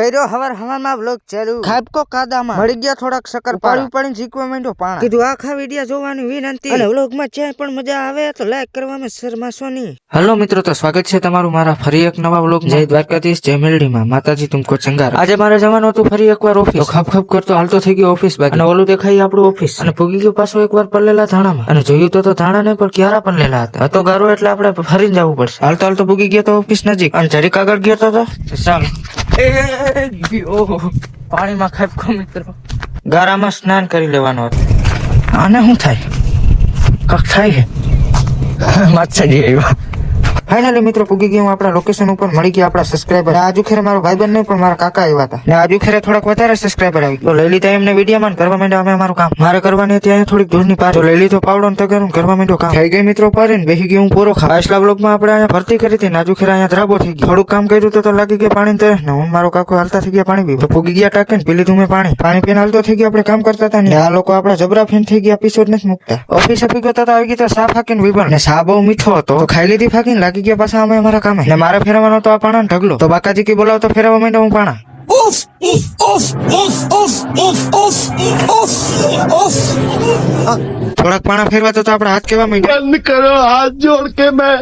કર્યો હવાર હવારમાં બ્લોગ ચાલુ. ખાબકો કાદામાં. મળી ગયા થોડાક શકર પાડી. પાડીને જીકવા માંડ્યો પાણા. કીધું આખા વીડિયો જોવાની વિનંતી. અને વ્લોગમાં જ્યાં પણ મજા આવે તો લાઈક કરવામાં શરમાશો નહીં. હેલો મિત્રો તો સ્વાગત છે તમારું મારા ફરી એક નવા વ્લોગ જય દ્વારકાધીશ જય મેલડીમાં. માતાજી તુમકો ચંગાર. આજે મારે જવાનું હતું ફરી એકવાર ઓફિસ તો ખપ ખપ કરતો હાલતો થઈ ગયો ઓફિસ બાકી. અને ઓલું દેખાય આપણું ઓફિસ અને ભૂગી ગયો પાછો એકવાર પલ્લેલા ધાણામાં. અને જોયું તો તો ધાણા ને પણ ક્યારા પલ્લેલા હતા? હતો ગારો એટલે આપણે ફરીને જવું પડશે. હાલતો હાલતો ભૂગી ગયો તો ઓફિસ નજીક. અને જરીક આગળ ગયો તો? તો ચાલ. એ ગયો પાણીમાં ખાબકો મિત્રો. ગારામાં સ્નાન કરી લેવાનું હતું. આને શું થાય? કક થાય છે? માછાજી આવ્યા. ફાઇનલી મિત્રો પૂગી ગયા આપણા લોકેશન ઉપર મળી ગયા આપણા સબસ્ક્રાઈબર આજુ ખેરે મારો ભાઈબંધ નહીં, પણ મારા કાકા આવ્યા હતા. ને આજુ ખેરે થોડાક વધારે સબસ્ક્રાઇબર આવી તો લઈ લીધા એમને વિડીયોમાં કરવા માંડ્યા અમે અમારું કામ. મારે કરવાની હતી અહીંયા થોડીક દૂરની તો લઈ લીધો પાવડો ને તગર કરવા માંડ્યો કામ. થઈ ગઈ મિત્રો પારે ને બેસી ગયું હું પૂરો ખા. પાછલા બ્લોગમાં આપણે અહીંયા ભરતી કરી હતી આજુ ખેરે અહીંયા ધરાબો થઈ ગયો. થોડુંક કામ કર્યું તો લાગી ગયા પાણી તરફ ને હું મારો કાકો હાલતા થઈ ગયા પાણી પી પૂગી ગયા ટાકે ને પીલી લીધું પાણી. પાણી પીને હાલતો થઈ ગયો, આપણે કામ કરતા હતા ને. આ લોકો આપણા જબરા ફેન થઈ ગયા એપિસોડ નથી મૂકતા. ઓફિસ આપી ગયો આવી ગયા સાફ ફાકીને વિભણ. ને સા બહુ મીઠો હતો. ખાઈ લીધી ફાકીને લાગી થાકી ગયા પાછા અમે અમારા કામે? ને મારે ફેરવાનો તો આ પાણા ઢગલો. તો બાકાજી કી બોલાવ તો ફેરવા માંડ્યો હું પાણા. Off, off, off, off, થોડાક પાણા ફેરવા તો આપડે હાથ કેવા માંડ્યા? કરો હાથ જોડ કે મેં.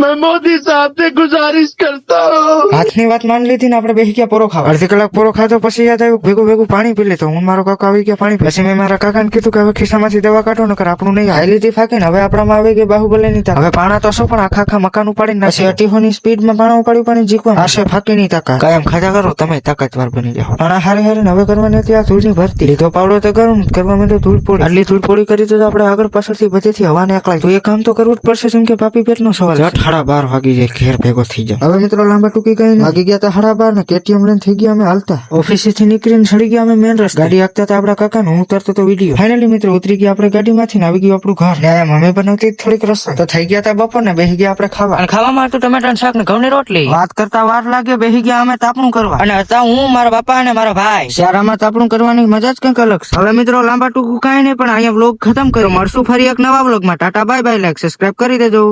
मैं मोदी साहब से गुजारिश करता हूँ હાથની વાત માની લીધી ને આપણે બેસી ગયા પોરો ખાવા અડધી કલાક પોરો ખાધો પછી યાદ આવ્યું ભેગું ભેગું પાણી પી લેતો હું મારો કાકા આવી ગયા પાણી પી. પછી મેં મારા કાકાને કીધું કે હવે ખિસ્સામાંથી દવા કાઢો નકર આપણું નહીં હાઈ લીધી ફાકે ને હવે આપણામાં આવી ગઈ બાહુબલી ની તાકાત. હવે પાણા તો શું પણ આખા આખા મકાન ઉપાડી નાખે અટીહોની સ્પીડમાં પાણા ઉપાડી ઉપાડી જીકવા આશે ફાકી ની તાકાત કાયમ ખાધા કરો તમે તાકાતવાર બની જાઓ પાણા હારે હારે ને હવે કરવાની હતી આ ધૂળની ભરતી લીધો પાવડો તો કરું કરવા માંડ્યો ધૂળ પોડી આટલી ધૂળ પોડી કરી તો આપણે આગળ પાછળથી બધેથી હવાને અકળાય તો એ કામ તો કરવું જ પડશે જેમ કે પાપી પેટનો સવાલ છે. હાડા બાર વાગી જાય ઘેર ભેગો થઈ જાય. હવે મિત્રો લાંબા ટૂંકી કઈ નહીં વાગી ગયા તા સાડા બાર ને કેટીએમ લઈને થઈ ગયા અમે હાલતા. ઓફિસથી નીકળીને સડી ગયા અમે મેન રસ્તે. ગાડી આગતા હતા આપણા કાકા હું ઉતરતો તો વીડિયો ફાઇનલી મિત્રો ઉતરી ગયા આપણે ગાડીમાંથી માંથી આવી ગયું આપણું ઘર. ને અમે મમ્મી બનાવતી થોડીક રસ્તા. તો થઈ ગયા તા બપોર ને બેસી ગયા આપણે ખાવા. અને ખાવામાં હતું ટમેટા શાક ને ઘઉં રોટલી. વાત કરતા વાર લાગે બેસી ગયા અમે તાપણું કરવા. અને હતા હું મારા બાપા અને મારા ભાઈ. શારામાં તાપણું કરવાની મજા જ કંઈક અલગ છે. હવે મિત્રો લાંબા ટૂંકું કાંઈ નહીં પણ અહીંયા વ્લોગ ખતમ કર્યો. મળશું ફરી એક નવા વ્લોગમાં tata bye bye like subscribe કરી દેજો.